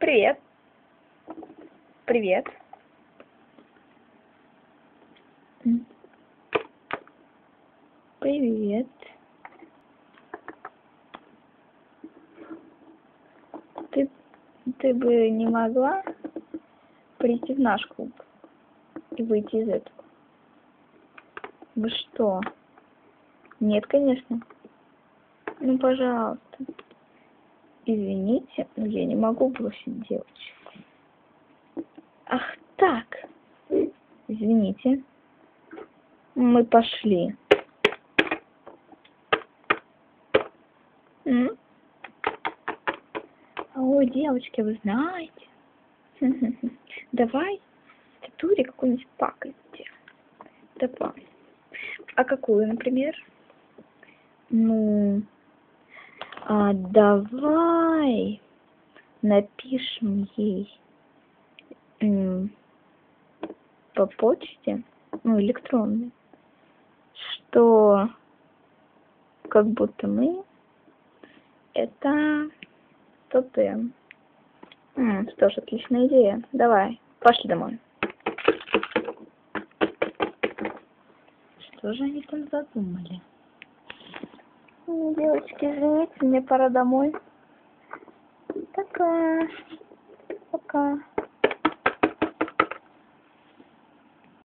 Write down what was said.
Привет. Привет. Привет. Ты, ты бы не могла прийти в наш клуб и выйти из этого? Вы что? Нет, конечно. Ну, пожалуйста. Извините, но я не могу бросить девочек. Ах так. Извините. Мы пошли. Ой, девочки, вы знаете. Давай статуре какую-нибудь пакость сделаем. Давай. А какую, например? Ну, а давай напишем ей по почте, ну, электронной, что как будто мы это тотем. Что ж, отличная идея. Давай, пошли домой. Что же они там задумали? Девочки, извините, мне пора домой. Пока. Пока.